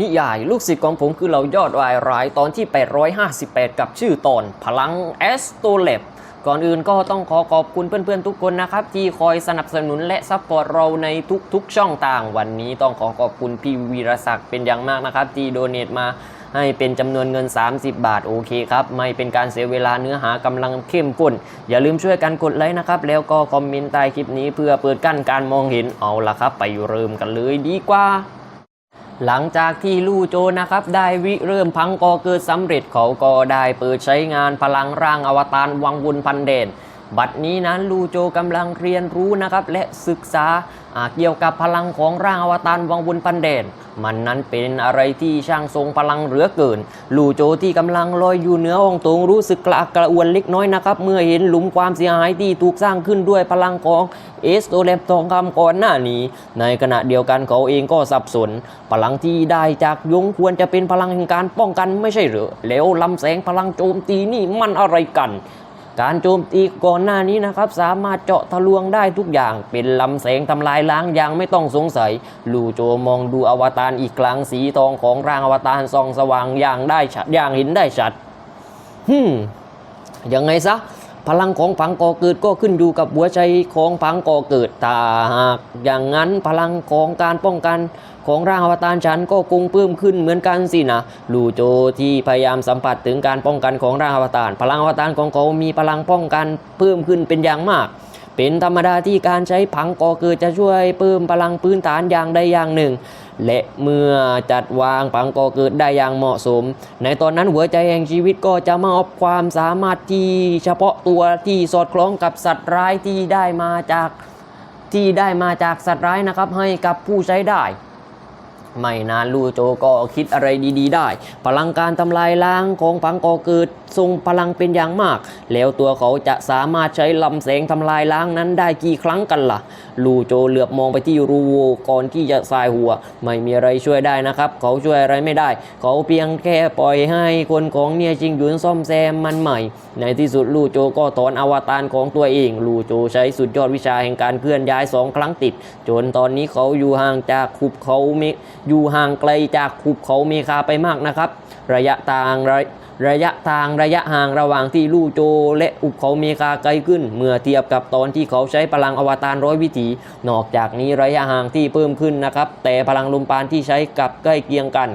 นิยาย ลูกศิษย์ของผมคือเรายอดวายร้ายตอนที่ 858 กับชื่อตอน พลังแอสโตเลบก่อนอื่นก็ต้องขอขอบคุณเพื่อนๆทุกคนนะครับ ที่คอยสนับสนุนและซัพพอร์ตเราในทุกๆช่องทาง วันนี้ต้องขอขอบคุณพี่วีรศักดิ์เป็นอย่างมากนะครับ ที่โดเนทมาให้เป็นจำนวนเงิน 30 บาทโอเคครับ ไม่เป็นการเสียเวลาเนื้อหากำลังเข้มข้น อย่าลืมช่วยกันกดไลค์นะครับ แล้วก็คอมเมนต์ใต้คลิปนี้เพื่อเปิดกั้นการมองเห็นเอาละครับ ไปเริ่มกันเลยดีกว่า หลังจากที่ลู่โจนะครับได้วิเริ่มพังกอเกิดสำเร็จเขาก็ได้เปิดใช้งานพลังร่างอวตารวังวุญพันเดน บัดนี้นั้นลู่โจกำลังเรียนรู้นะครับและศึกษาเกี่ยวกับพลังของร่างอวตารวังวุนพันเดนมันนั้นเป็นอะไรที่ช่างทรงพลังเหลือเกิน ลู่โจที่กำลังลอยอยู่เหนือองค์ตงรู้สึกกระอักกระอ่วนเล็กน้อยนะครับ เมื่อเห็นหลุมความเสียหายที่ถูกสร้างขึ้นด้วยพลังของเอสโตเลปทองคำก่อนหน้านี้ ในขณะเดียวกันเขาเองก็สับสน พลังที่ได้จากยงควรจะเป็นพลังแห่งการป้องกันไม่ใช่หรือแล้วลำแสงพลังโจมตีนี่มันอะไรกัน การโจมตีก่อนหน้านี้นะครับ สามารถเจาะทะลวงได้ทุกอย่าง เป็นลำแสงทำลายล้างอย่างไม่ต้องสงสัย ลูโจมองดูอวตารอีกครั้งสีทองของร่างอวตารส่องสว่างอย่างได้ชัดอย่างเห็นได้ชัดฮึมยังไงซะ พลังของผังก่อเกิดก็ขึ้นอยู่กับหัวใจของผังก่อเกิดถ้าหากอย่างนั้นพลังของการป้องกันของร่างอวตารฉันก็คงเพิ่มขึ้นเหมือนกันสินะลูโจที่พยายามสัมผัสถึงการป้องกันของร่างอวตาร พลังอวตารของเขามีพลังป้องกันเพิ่มขึ้นเป็นอย่างมาก เป็นธรรมดาที่การใช้ผังก่อเกิดจะช่วยเพิ่มพลังพื้นฐานอย่างใดอย่างหนึ่ง และเมื่อจัดวางปังก่อเกิดได้อย่างเหมาะสม ในตอนนั้นหัวใจแห่งชีวิตก็จะมอบความสามารถที่เฉพาะตัวที่สอดคล้องกับสัตว์ร้ายที่ได้มาจากที่ได้มาจากสัตว์ร้ายนะครับให้กับผู้ใช้ได้ ไม่นานลูโจก็คิดอะไรดีๆ ได้ พลังการทำลายล้างของผังก่อเกิดทรงพลังเป็นอย่างมาก แล้วตัวเขาจะสามารถใช้ลำแสงทำลายล้างนั้นได้กี่ครั้งกันล่ะ ลูโจเหลือบมองไปที่รูโวก่อนที่จะสายหัว ไม่มีอะไรช่วยได้นะครับ เขาช่วยอะไรไม่ได้ เขาเพียงแค่ปล่อยให้คนของเนียจิงหยุนซ่อมแซมมันใหม่ ในที่สุดลูโจก็ถอนอวตารของตัวเอง ลูโจใช้สุดยอดวิชาแห่งการเคลื่อนย้ายสองครั้งติด จนตอนนี้เขาอยู่ห่างจากขุบเขาเมอยู่ห่างไกลจากขุบเขาเมคาไปมากนะครับ ระยะทางระระยะทางระยะห่างระหว่างที่ลู่โจ และอุบเขาเมคาไกลขึ้น เมื่อเทียบกับตอนที่เขาใช้พลังอวตารร้อยวิถี นอกจากนี้ระยะห่างที่เพิ่มขึ้นนะครับ แต่พลังลมปานที่ใช้กับใกล้เคียงกัน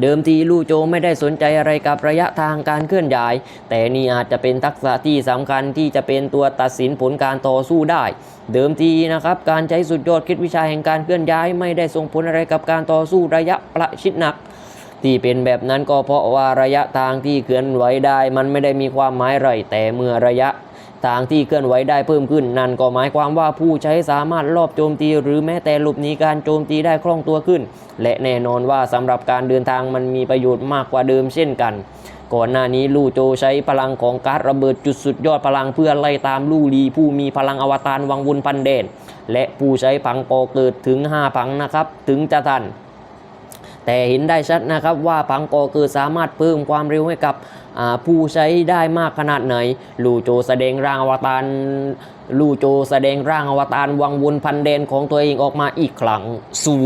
เดิมทีลู่โจไม่ได้สนใจอะไรกับระยะทางการเคลื่อนย้าย แต่นี่อาจจะเป็นทักษะที่สำคัญที่จะเป็นตัวตัดสินผลการต่อสู้ได้ เดิมทีนะครับการใช้สุดยอดคิดวิชาแห่งการเคลื่อนย้าย ไม่ได้ส่งผลอะไรกับการต่อสู้ระยะประชิดหนักที่เป็นแบบนั้นก็เพราะว่าระยะทางที่เคลื่อนไหวได้ มันไม่ได้มีความหมายไรแต่เมื่อระยะ ทางที่เคลื่อนไหวได้เพิ่มขึ้น นั่นก็หมายความว่าผู้ใช้สามารถลอบโจมตี หรือแม้แต่หลบหนีการโจมตีได้คล่องตัวขึ้น และแน่นอนว่าสำหรับการเดินทางมันมีประโยชน์มากกว่าเดิมเช่นกันก่อนหน้านี้ลู่โจใช้พลังของการระเบิดจุดสุดยอดพลังเพื่อไล่ตามลู่ลีผู้มีพลังอวตารวังวนพันเดนและผู้ใช้พังกอเกิดถึง5พังนะครับ ถึงจะทัน แต่เห็นได้ชัดนะครับว่าพังโกอเกิดสามารถเพิ่มความเร็วให้กับผู้ใช้ได้มากขนาดไหน ลูโจแสดงร่างอวตารลูโจแสดงร่างอวตารวังวนพันเดนของตัวเองออกมาอีกครั้ง สู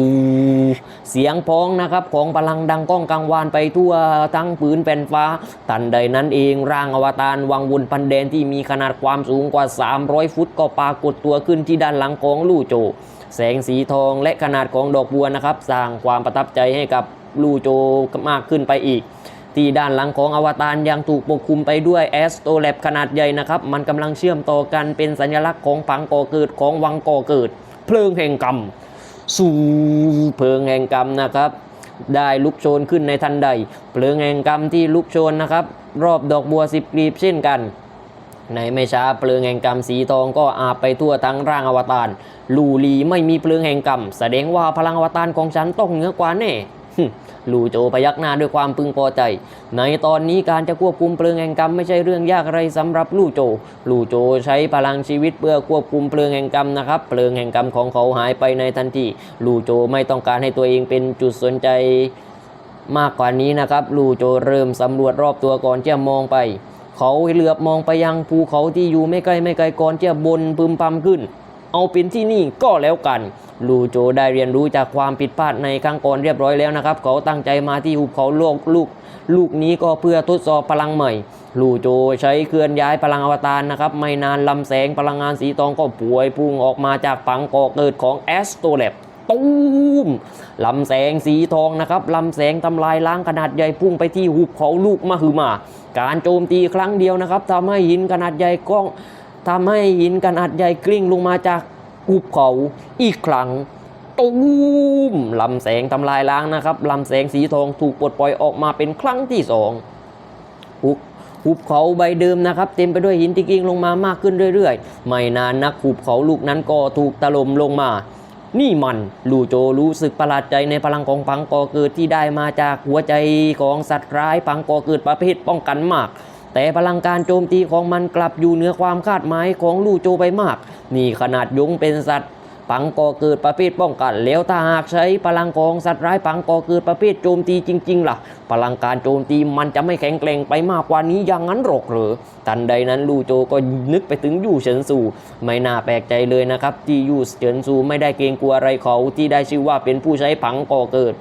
เสียงพ้องนะครับของพลังดังก้องกังวานไปทั่วทั้งผืนแผ่นฟ้าทันใดนั้นเองร่างอวตารวังวนพันเดนที่มีขนาดความสูงกว่า 300 ฟุตก็ปรากฏตัวขึ้นที่ด้านหลังของลูโจ แสงสีทองและขนาดของดอกบัวนะครับ สร้างความประทับใจให้กับลูโจมากขึ้นไปอีก ที่ด้านหลังของอวตารยังถูกปกคลุมไปด้วยแอสโตแลบขนาดใหญ่นะครับ มันกำลังเชื่อมต่อกันเป็นสัญลักษณ์ของผังก่อเกิดของวังก่อเกิด เพลิงแห่งกรรม สู่เพลิงแห่งกรรมนะครับได้ลุกโชนขึ้นในทันใด เพลิงแห่งกรรมที่ลุกโชนนะครับ รอบดอกบัวสิบกลีบเช่นกัน ในไม่ช้าเพลิงแห่งกรรมสีทองก็อาบไปทั่วทั้งร่างอวตารลูลีไม่มีเพลิงแห่งกรรม แสดงว่าพลังอวตารของฉันต้องเหนือกว่าแน่ลูโจพยักหน้าด้วยความพึงพอใจ ในตอนนี้การจะควบคุมเพลิงแห่งกรรมไม่ใช่เรื่องยากอะไรสำหรับลูโจ ลูโจใช้พลังชีวิตเพื่อควบคุมเพลิงแห่งกรรมนะครับ เพลิงแห่งกรรมของเขาหายไปในทันที ลูโจไม่ต้องการให้ตัวเองเป็นจุดสนใจมากกว่านี้นะครับ ลูโจเริ่มสำรวจรอบตัวก่อนจะมองไป เขาเหลือบมองไปยังภูเขาที่อยู่ไม่ไกลไม่ไกลก่อนจะบนพึมพำขึ้น เอาเป็นที่นี่ก็แล้วกัน ลูโจได้เรียนรู้จากความผิดพลาดในครั้งก่อนเรียบร้อยแล้วนะครับ เขาตั้งใจมาที่หุบเขาโลกลูก ลูกนี้ก็เพื่อทดสอบพลังใหม่ลูโจใช้เคลื่อนย้ายพลังอวตารนะครับ ไม่นานลำแสงพลังงานสีทองก็ป่วยพุ่งออกมาจากฝังก่อเกิดของแอสโตแลบ ตูมลำแสงสีทองนะครับลำแสงทำลายล้างขนาดใหญ่พุ่งไปที่หุบเขาลูกมหึมา การโจมตีครั้งเดียวนะครับทำให้หินขนาดใหญ่ก้องทำให้หินขนาดใหญ่กลิ้งลงมาจากหุบเขาอีกครั้งตูมลำแสงทำลายล้างนะครับลำแสงสีทองถูกปลดปล่อยออกมาเป็นครั้งที่สองหุบหุบเขาใบเดิมนะครับเต็มไปด้วยหินที่กิ้งลงมามากขึ้นเรื่อยๆ ไม่นานนักหุบเขาลูกนั้นก็ถูกถล่มลงมา นี่มันลูโจรู้สึกประหลาดใจในพลังของปังกอเกิดที่ได้มาจากหัวใจของสัตว์ร้ายปังกอเกิดประเภทป้องกันมาก แต่พลังการโจมตีของมันกลับอยู่เหนือความคาดหมายของลูโจไปมาก นี่ขนาดยงเป็นสัตว์ ปังก่อเกิดประเภทป้องกัน แล้วถ้าหากใช้พลังของสัตว์ร้ายปังก่อเกิดประเภทโจมตีจริง ๆ ล่ะ พลังการโจมตีมันจะไม่แข็งแกร่งไปมากกว่านี้อย่างนั้นหรอกหรือทันใดนั้นลูโจก็นึกไปถึงยู่เฉินซูไม่น่าแปลกใจเลยนะครับที่ยู่เฉินซูไม่ได้เกรงกลัวอะไรเขาที่ได้ชื่อว่าเป็นผู้ใช้ผังก่อเกิด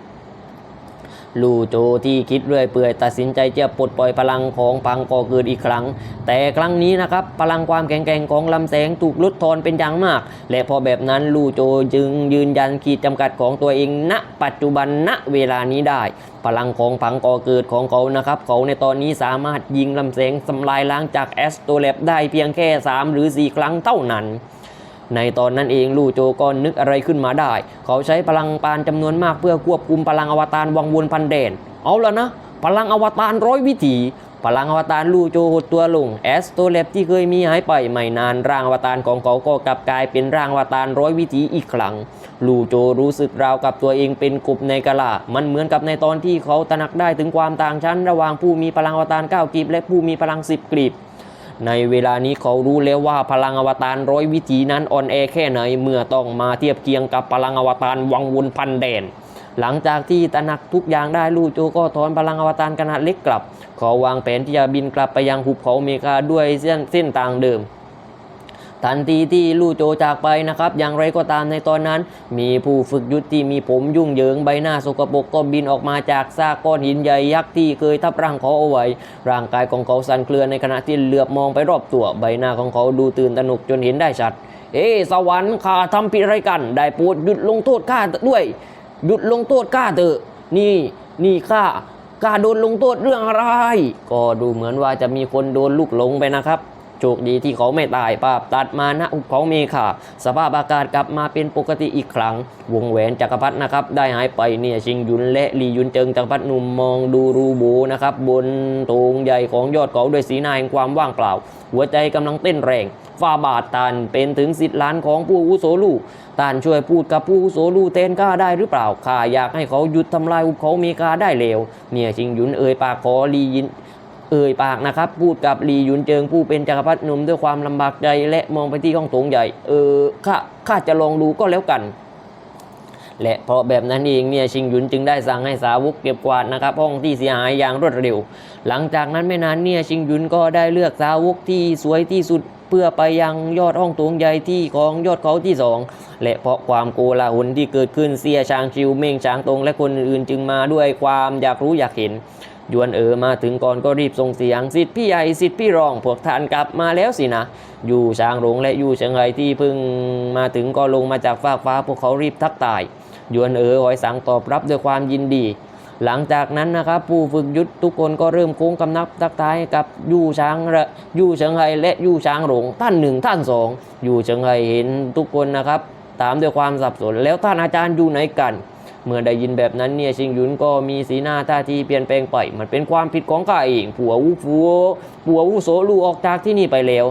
ลู่โจที่คิดเรื่อยเปื่อยตัดสินใจจะปลดปล่อยพลังของพังก่อเกิดอีกครั้ง แต่ครั้งนี้นะครับพลังความแข็งแกร่งของลำแสงถูกลดทอนเป็นอย่างมาก และพอแบบนั้นลู่โจจึงยืนยันขีดจำกัดของตัวเองณ ปัจจุบันณเวลานี้ได้ พลังของพังก่อเกิดของเขานะครับเขาในตอนนี้สามารถยิงลำแสงทำลายล้างจากแอสโตแลบได้เพียงแค่ 3 หรือ 4 ครั้งเท่านั้น ในตอนนั้นเองลู่โจก็นึกอะไรขึ้นมาได้ เขาใช้พลังปานจำนวนมากเพื่อควบคุมพลังอวตารวังวนพันแดนเอาละนะ พลังอวตารร้อยวิถีพลังอวตารลู่โจหดตัวลงแอสโตเลบที่เคยมีหายไปไม่นานร่างอวตารของเขาก็กลับกลายเป็นร่างอวตารร้อยวิถีอีกครั้งลู่โจรู้สึกราวกับตัวเองเป็นกบในกะลา มันเหมือนกับในตอนที่เขาตระหนักได้ถึงความต่างชั้น ระหว่างผู้มีพลังอวตารเก้ากลีบและผู้มีพลังสิบกลีบ ในเวลานี้เขารู้แล้วว่าพลังอวตารร้อยวิถีนั้นอ่อนแอแค่ไหนเมื่อต้องมาเทียบเคียงกับพลังอวตารวังวนพันแดน หลังจากที่ตระหนักทุกอย่างได้ลู่โจก็ถอนพลังอวตารขนาดเล็กกลับ เขาวางแผนที่จะบินกลับไปยังหุบเขาเมกาด้วยเส้นเส้นทางเดิม ทันทีที่ลู่โจจากไปนะครับ อย่างไรก็ตามในตอนนั้น มีผู้ฝึกยุทธที่มีผมยุ่งเหยิงใบหน้าสกปรกก็บินออกมาจากซากก้อนหินใหญ่ยักษ์ที่เคยทับร่างเขาเอาไว้ ร่างกายของเขาสั่นเครือนในขณะที่เหลือบมองไปรอบตัวใบหน้าของเขาดูตื่นตระหนกจนเห็นได้ชัด เอ๊สวรรค์ข้าทำผิดอะไรกัน ได้โปรดหยุดลงโทษข้าด้วย หยุดลงโทษข้าเถอะ นี่นี่ข้าข้าโดนลงโทษเรื่องอะไร ก็ดูเหมือนว่าจะมีคนโดนลูกหลงไปนะครับ โชคดีที่เขาไม่ตายภาพตัดมาณอุเขาเมฆาสภาพอากาศกลับมาเป็นปกติอีกครั้ง วงแหวนจักรพรรดินะครับ ได้หายไปเนี่ยชิงยุนและลียุนเจิงจักรพรรดิหนุ่มมองดูรูโบนะครับ บนโถงใหญ่ของยอดเขาด้วยสีหน้าแห่งความว่างเปล่า หัวใจกำลังเต้นแรงฟาบาทตันเป็นถึงสิทธิ์ล้านของผู้อุโสลูตานช่วยพูดกับผู้อุโสลูเตนก้าได้หรือเปล่าข้าอยากให้เขาหยุดทำลายอุเขาเมกาได้เร็วเนี่ยชิงยุนเอ่ยปากขอลียิน เอ่ยปากนะครับ พูดกับลีหยุนเจิงผู้เป็นจักรพรรดิหนุ่มด้วยความลำบากใจและมองไปที่ห้องโถงใหญ่ เออข้าข้าจะลองดูก็แล้วกัน และเพราะแบบนั้นเองเนี่ยชิงหยุนจึงได้สั่งให้สาวกเก็บกวาดนะครับ ห้องที่เสียหายอย่างรวดเร็ว หลังจากนั้นไม่นานเนี่ยชิงหยุนก็ได้เลือกสาวกที่สวยที่สุดเพื่อไปยังยอดห้องโถงใหญ่ที่ของยอดเขาที่สองและเพราะความโกลาหลที่เกิดขึ้นเสียชางชิวเม่งชางตงและคนอื่นจึงมาด้วยความอยากรู้อยากเห็น ยวนเอ๋อมาถึงก่อนก็รีบส่งเสียงสิทธิ์พี่ใหญ่สิทธิ์พี่รอง พวกท่านกลับมาแล้วสินะ อยู่ช้างหลงและอยู่เชียงไฮ้ที่เพิ่งมาถึงก็ลงมาจากฟากฟ้าพวกเขารีบทักทายยวนเอ๋อหอยสังตอบรับด้วยความยินดี หลังจากนั้นนะครับผู้ฝึกยุทธทุกคนก็เริ่มโค้งกำนับทักทายกับยู่ช้างและยู่เชียงไฮ้และยู่ช้างหลงท่านหนึ่งท่านสองอยู่เชียงไฮ้เห็นทุกคนนะครับ ตามด้วยความสับสนแล้วท่านอาจารย์อยู่ไหนกัน เมื่อได้ยินแบบนั้นเนี่ยชิงหยุนก็มีสีหน้าท่าทีเปลี่ยนแปลงไป มันเป็นความผิดของข้าเองผัววูฟัวผัววูโสลูออกจากที่นี่ไปแล้ว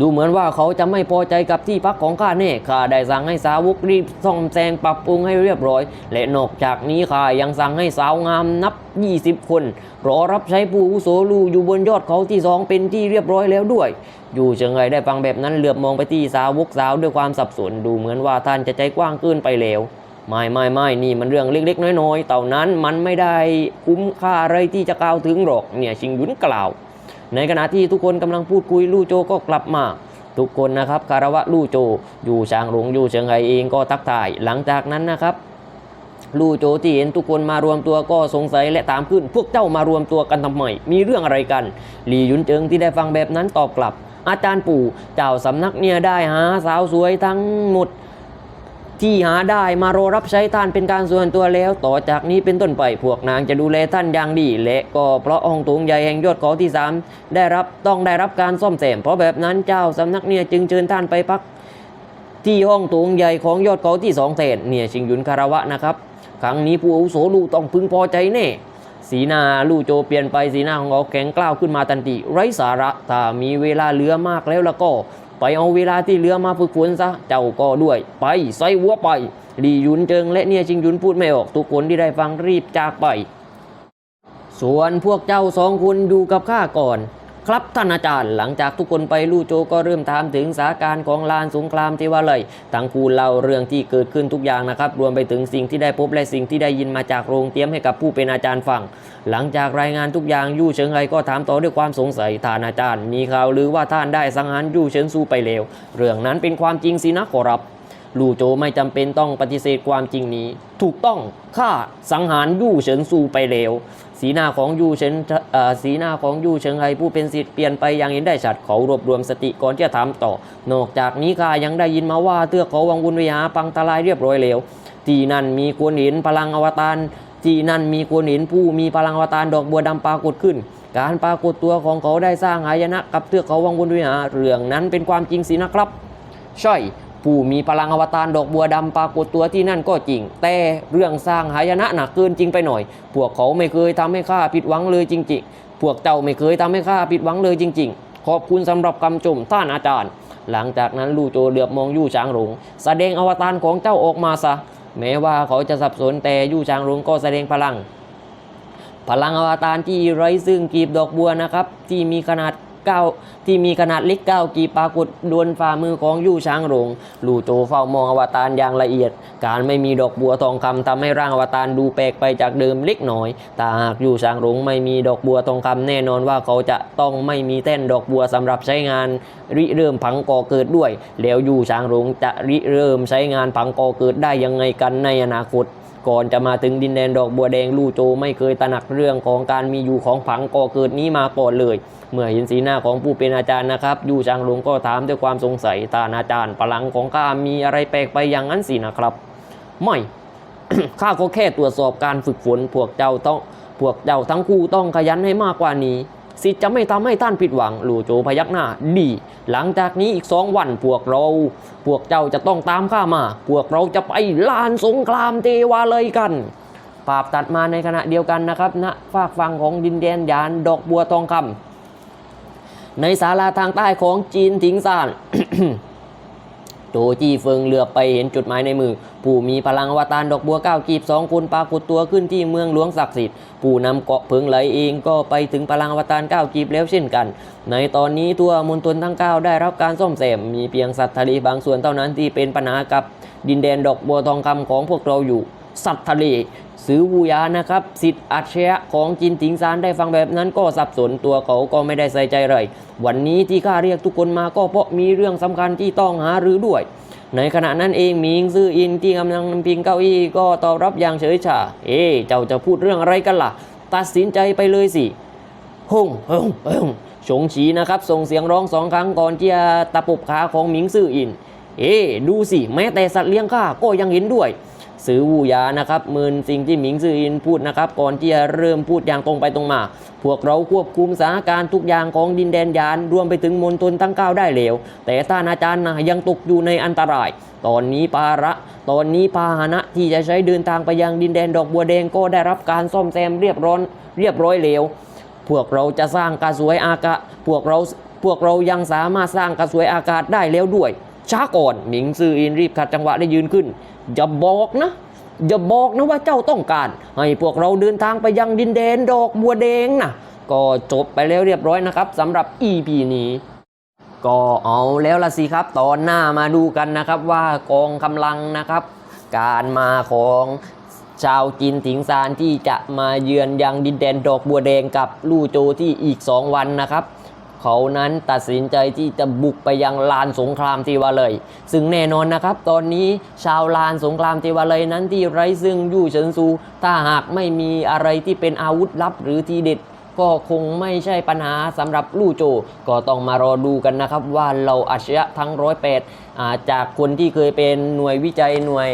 ดูเหมือนว่าเขาจะไม่พอใจกับที่พักของข้าแน่ข้าได้สั่งให้สาวกรีบซ่อมแซงปรับปรุงให้เรียบร้อย และนอกจากนี้ข้ายังสั่งให้สาวงามนับ 20 คน รอรับใช้ผู้อุโสลูอยู่บนยอดเขาที่สองเป็นที่เรียบร้อยแล้วด้วย อยู่เชิงไงได้ฟังแบบนั้นเหลือบมองไปที่สาวกสาวด้วยความสับสน ดูเหมือนว่าท่านจะใจกว้างเกินไปแล้ว ไม่ไม่ไม่นี่มันเรื่องเล็กๆ น้อยๆเต่านั้นมันไม่ได้คุ้มค่าอะไรที่จะกล่าวถึงหรอกเนี่ยชิงหยุนกล่าว ในขณะที่ทุกคนกำลังพูดคุยลู่โจก็กลับมาทุกคนนะครับคารวะลู่โจ อยู่ชางหลงอยู่เชิงไคเองก็ทักทาย หลังจากนั้นนะครับลู่โจที่เห็นทุกคนมารวมตัวก็สงสัยและตามขึ้น พวกเจ้ามารวมตัวกันทำไมมีเรื่องอะไรกันหลีหยุนเจิงที่ได้ฟังแบบนั้นตอบกลับ อาจารย์ปู่เจ้าสำนักเนี่ยได้หาสาวสวยทั้งหมด ที่หาได้มารอรับใช้ท่านเป็นการส่วนตัวแล้ว ต่อจากนี้เป็นต้นไปพวกนางจะดูแลท่านอย่างดี และก็เพราะองค์ตุงใหญ่แห่งยอดเขาที่สามได้รับต้องได้รับการซ่อมแซมเพราะแบบนั้นเจ้าสำนักเนี่ยจึงเชิญท่านไปพัก ที่ห้องโถงใหญ่ของยอดเขาที่สองเศษเนี่ยชิงหยุนคารวะนะครับครั้งนี้ผู้อาวุโสลูต้องพึงพอใจแน่สีหน้าลู่โจเปลี่ยนไปสีหน้าของเขาแข็งกล้าวขึ้นมาทันทีไร้สาระถ้ามีเวลาเหลือมากแล้วแล้วก็ ไปเอาเวลาที่เหลือมาฝึกฝนซะ เจ้าก็ด้วย ไปใส่หัวไปลียุนเจิงและเนี่ยชิงยุนพูดไม่ออก ทุกคนที่ได้ฟังรีบจากไป ส่วนพวกเจ้าสองคนอยู่กับข้าก่อน ครับท่านอาจารย์หลังจากทุกคนไปลู่โจก็เริ่มถามถึงสถานการณ์ของลานสงครามที่ว่าเลยทั้งคูเล่าเรื่องที่เกิดขึ้นทุกอย่างนะครับ รวมไปถึงสิ่งที่ได้พบและสิ่งที่ได้ยินมาจากโรงเตรียมให้กับผู้เป็นอาจารย์ฟัง หลังจากรายงานทุกอย่างยู่เฉิงไคก็ถามต่อด้วยความสงสัยท่านอาจารย์ มีข่าวหรือว่าท่านได้สังหารยู่เฉินซูไปแล้ว เรื่องนั้นเป็นความจริงสินะขอรับลู่โจไม่จำเป็นต้องปฏิเสธความจริงนี้ ถูกต้องข้าสังหารยู่เฉินซูไปแล้ว สีหน้าของยูเฉินสีหน้าของยูเฉิงไฮผู้เป็นศิษย์เปลี่ยนไปอย่างเห็นได้ชัดเขารวบรวมสติก่อนที่จะถามต่อ นอกจากนี้ข้ายังได้ยินมาว่าเตื้อเขาวังวุนวิหาปังตรายเรียบร้อยแล้วที่นั่นมีควรเห็นพลังอวตารที่นั่นมีควรเห็นผู้มีพลังอวตารดอกบัวดำปรากฏขึ้น การปรากฏตัวของเขาได้สร้างหายนะกับเตือกเขาวังวุนวิหารเรื่องนั้นเป็นความจริงสินะครับ ใช่ ผู้มีพลังอวตารดอกบัวดำปรากฏตัวที่นั่นก็จริง แต่เรื่องสร้างหายนะหนักเกินจริงไปหน่อย พวกเขาไม่เคยทำให้ข้าผิดหวังเลยจริง ๆ พวกเจ้าไม่เคยทำให้ข้าผิดหวังเลยจริง ๆ ขอบคุณสำหรับคำชมท่านอาจารย์ หลังจากนั้นลู่โจเหลือบมองยู่ช้างหลงแสดงอวตารของเจ้าออกมาซะ แม้ว่าเขาจะสับสนแต่ยู่ช้างหลงก็แสดงพลัง พลังอวตารที่ไร้ซึ่งกีบดอกบัวนะครับ ที่มีขนาด เก้าที่มีขนาดเล็กเก้ากีปรากฏดวนฝ่ามือของยู่ช้างหลงลู่โจเฝ้ามองอวตารอย่างละเอียด การไม่มีดอกบัวทองคำทำให้ร่างอวตารดูแปลกไปจากเดิมเล็กน้อยแต่หากยู่ช้างหลงไม่มีดอกบัวทองคำแน่นอนว่าเขาจะต้องไม่มีแท่นดอกบัวสำหรับใช้งานริเริ่มผังก่อเกิดด้วย แล้วยู่ช้างหลงจะริเริ่มใช้งานผังก่อเกิดได้ยังไงกันในอนาคต ก่อนจะมาถึงดินแดนดอกบัวแดงลู่โจไม่เคยตระหนักเรื่องของการมีอยู่ของผังก่อเกิดนี้มาก่อนเลย เมื่อเห็นสีหน้าของผู้เป็นอาจารย์นะครับ ยู่จางหลงก็ถามด้วยความสงสัยตาอาจารย์พลังของข้ามีอะไรแปลกไปอย่างนั้นสินะครับไม่ข้าก็แค่ตรวจสอบการฝึกฝนพวกเจ้าต้องพวกเจ้าทั้งคู่ต้องขยันให้มากกว่านี้ สิจะไม่ทำให้ท่านผิดหวังหลู่โจพยักหน้าดี หลังจากนี้อีกสองวันพวกเรา พวกเจ้าจะต้องตามข้ามา พวกเราจะไปลานสงครามเทวาเลยกันภาพตัดมาในขณะเดียวกันนะครับณฝากฝั่งของดินแดนยานดอกบัวทองคำในศาลาทางใต้ของจีนถิงซาน โจจี้เฟิงเหลือไปเห็นจุดหมายในมือ ผู้มีพลังอวตารดอกบัวเก้ากีบสองคนปรากฏตัวขึ้นที่เมืองหลวงศักดิ์สิทธิ์ผู้นำเกาะเพิงไหลเองก็ไปถึงพลังอวตารเก้ากีบแล้วเช่นกัน ในตอนนี้ตัวมณฑลทั้งเก้าได้รับการซ่อมแซมมีเพียงสัตว์ทะเลบางส่วนเท่านั้นที่เป็นปัญหากับดินแดนดอกบัวทองคำของพวกเราอยู่สัตว์ทะเล ซื้อวูยานะครับ สิทธิ์อัจฉริยะของจินถิงซานได้ฟังแบบนั้นก็สับสนตัวเขาก็ไม่ได้ใส่ใจเลย วันนี้ที่ข้าเรียกทุกคนมาก็เพราะมีเรื่องสำคัญที่ต้องหารือด้วย ในขณะนั้นเองหมิงซื่ออินที่กำลังพิงเก้าอี้ก็ตอบรับอย่างเฉยชา เอ๊เจ้าจะพูดเรื่องอะไรกันล่ะ ตัดสินใจไปเลยสิฮงฮงฮงชงฉีนะครับส่งเสียงร้องสองครั้งก่อนที่จะตะปบขาของหมิงซื่ออิน เอ๊ดูสิแม้แต่สัตว์เลี้ยงข้าก็ยังเห็นด้วย ซื้อวูยานะครับมืนสิ่งที่หมิงซื่ออินพูดนะครับ ก่อนที่จะเริ่มพูดอย่างตรงไปตรงมา พวกเราควบคุมสถานการณ์ทุกอย่างของดินแดนยานรวมไปถึงมณฑลทั้งเก้าได้แล้ว แต่ท่านอาจารย์นะยังตกอยู่ในอันตราย ตอนนี้ภาระตอนนี้พาหนะที่จะใช้เดินทางไปยังดินแดนดอกบัวแดงก็ได้รับการซ่อมแซมเรียบร้อยเรียบร้อยแล้วพวกเราจะสร้างกระสวยอากาศพวกเราพวกเรายังสามารถสร้างกระสวยอากาศได้แล้วด้วย ช้าก่อนหมิงซืออินรีบขัดจังหวะได้ยืนขึ้น อย่าบอกนะ อย่าบอกนะว่าเจ้าต้องการ ให้พวกเราเดินทางไปยังดินแดนดอกบัวแดงนะก็จบไปแล้วเรียบร้อยนะครับสำหรับ EP นี้ก็เอาแล้วละสิครับ ตอนหน้ามาดูกันนะครับว่ากองกำลังนะครับ การมาของชาวจีนถิงซานที่จะมาเยือนยังดินแดนดอกบัวแดงกับลู่โจที่อีก 2 วันนะครับ เขานั้นตัดสินใจที่จะบุกไปยังลานสงครามติวาเลย ซึ่งแน่นอนนะครับ ตอนนี้ชาวลานสงครามติวาเลยนั้นที่ไร้ซึ่งยู่เฉินซู ถ้าหากไม่มีอะไรที่เป็นอาวุธลับหรือทีเด็ดก็คงไม่ใช่ปัญหาสำหรับลู่โจ ก็ต้องมารอดูกันนะครับว่าเราอาชญะทั้งร้อยแปดจากคนที่เคยเป็นหน่วยวิจัยหน่วย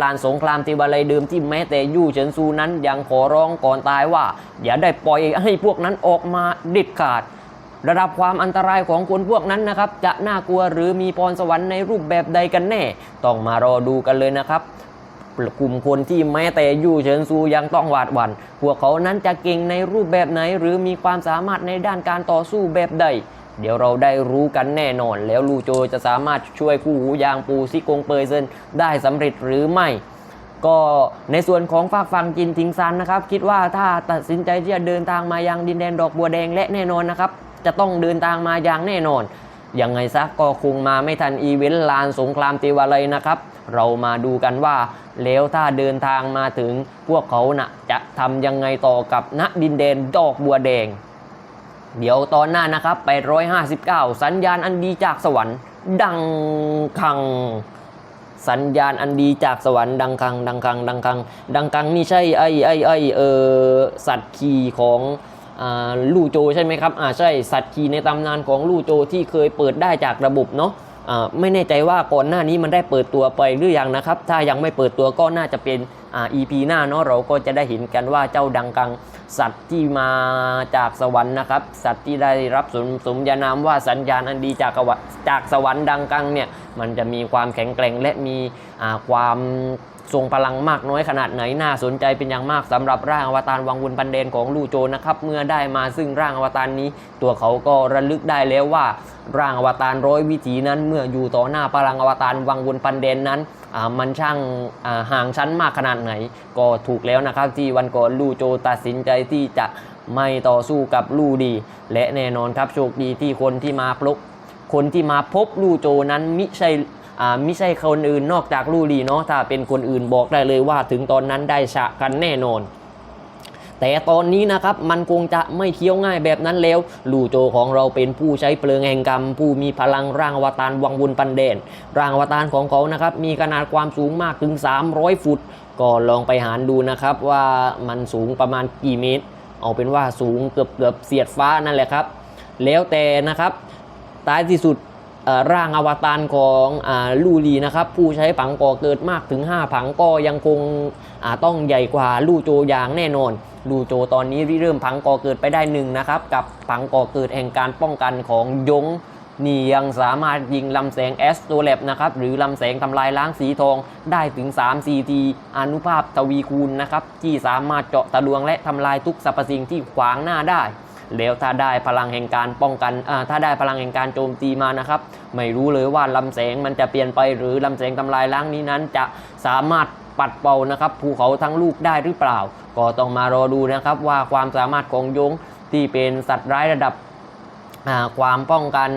ลานสงครามติวาเลยเดิมที่แม้แต่ยู่เฉินซูนั้นยังขอร้องก่อนตายว่า อย่าได้ปล่อยให้พวกนั้นออกมาเด็ดขาด ระดับความอันตรายของคนพวกนั้นนะครับ จะน่ากลัวหรือมีพรสวรรค์ในรูปแบบใดกันแน่ ต้องมารอดูกันเลยนะครับกลุ่มคนที่แม้แต่ยู่เฉินซูยังต้องหวาดหวัน่น พวกเขานั้นจะเก่งในรูปแบบไหน หรือมีความสามารถในด้านการต่อสู้แบบใด เดี๋ยวเราได้รู้กันแน่นอน แล้วลูโจจะสามารถช่วยคู่หูยางปูซิกงเปยเซินได้สำเร็จหรือไม่ ก็ในส่วนของฝากฝั่งจินทิงซันนะครับ คิดว่าถ้าตัดสินใจที่จะเดินทางมายังดินแดนดอกบัวแดงและแน่นอนนะครับ จะต้องเดินทางมาอย่างแน่นอน ยังไงซะก็คงมาไม่ทันอีเวนต์ลานสงครามติวาเลยนะครับ เรามาดูกันว่า แล้วถ้าเดินทางมาถึงพวกเขานะ่ะจะทำยังไงต่อกับณดินแดนดอกบัวแดง เดี๋ยวตอนหน้านะครับ 859 สัญญาณอันดีจากสวรรค์ ดังคังสัญญาณอันดีจากสวรรค์ดังคัง ดังคัง ดังคัง ดังคังนี่ใช่ไอ้ไอ้ไอ้เออสัตว์ขี่ของ ลู่โจใช่ไหมครับอ่าใช่สัตว์ขี่ในตำนานของลู่โจที่เคยเปิดได้จากระบบเนาะอ่าไม่แน่ใจว่าก่อนหน้านี้มันได้เปิดตัวไปหรือยังนะครับ ถ้ายังไม่เปิดตัวก็น่าจะเป็นอ่า EP หน้าเนาะเราก็จะได้เห็นกันว่าเจ้าดังกัง สัตว์ที่มาจากสวรรค์นะครับ สัตว์ที่ได้รับสมสมญานามว่าสัญญาณอันดีจากจากสวรรค์ดังกังเนี่ยมันจะมีความแข็งแกร่งและมีอ่าความ ทรงพลังมากน้อยขนาดไหนน่าสนใจเป็นอย่างมากสำหรับร่างอวตารวังวนปันเดนของลู่โจนะครับเมื่อได้มาซึ่งร่างอวตารนี้ ตัวเขาก็ระลึกได้แล้วว่า ร่างอวตารร้อยวิถีนั้น เมื่ออยู่ต่อหน้าพลังอวตารวังวนปันเดนนั้นมันช่างห่างชั้นมากขนาดไหน ก็ถูกแล้วนะครับ ที่วันก่อนลู่โจตัดสินใจที่จะไม่ต่อสู้กับลู่ดี และแน่นอนครับโชคดีที่คนที่มาพบคนที่มาพบลู่โจนั้นมิใช่ ไม่ใช่คนอื่นนอกจากลู่ดีเนาะถ้าเป็นคนอื่นบอกได้เลยว่าถึงตอนนั้นได้ฉะกันแน่นอน แต่ตอนนี้นะครับมันคงจะไม่เคี้ยวง่ายแบบนั้นแล้ว ลู่โจของเราเป็นผู้ใช้เปลืองแห่งกรรม ผู้มีพลังร่างวตารวังบุญปันเดนร่างวตารของเขานะครับมีขนาดความสูงมากถึง 300 ฟุต ก็ลองไปหารดูนะครับว่ามันสูงประมาณกี่เมตร เอาเป็นว่าสูงเกือบเกือบเสียดฟ้านั่นแหละครับ แล้วแต่นะครับท้ายที่สุด ร่างอวตารของอลูลีนะครับผู้ใช้ผังก่อเกิดมากถึง 5 ผังก็ยังคงต้องใหญ่กว่าลู่โจอย่างแน่นอน ลู่โจตอนนี้เริ่มผังก่อเกิดไปได้หนึ่งนะครับกับผังก่อเกิดแห่งการป้องกันของยงนี่ยังสามารถยิงลำแสงแอสโตรแลบนะครับหรือลำแสงทำลายล้างสีทองได้ถึง 3 4 ทีอนุภาพทวีคูณนะครับที่สามารถเจาะตะลวงและทำลายทุกสรรพสิ่งที่ขวางหน้าได้ แล้วถ้าได้พลังแห่งการป้องกันถ้าได้พลังแห่งการโจมตีมานะครับ ไม่รู้เลยว่าลำแสงมันจะเปลี่ยนไปหรือลำแสงทำลายล้างนี้นั้นจะสามารถปัดเป่านะครับภูเขาทั้งลูกได้หรือเปล่า ก็ต้องมารอดูนะครับว่าความสามารถของยงที่เป็นสัตว์ร้ายระดับความป้องกัน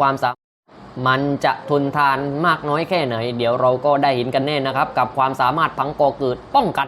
ความสามมันจะทนทานมากน้อยแค่ไหน เดี๋ยวเราก็ได้เห็นกันแน่นะครับ กับความสามารถพังก่อเกิดป้องกัน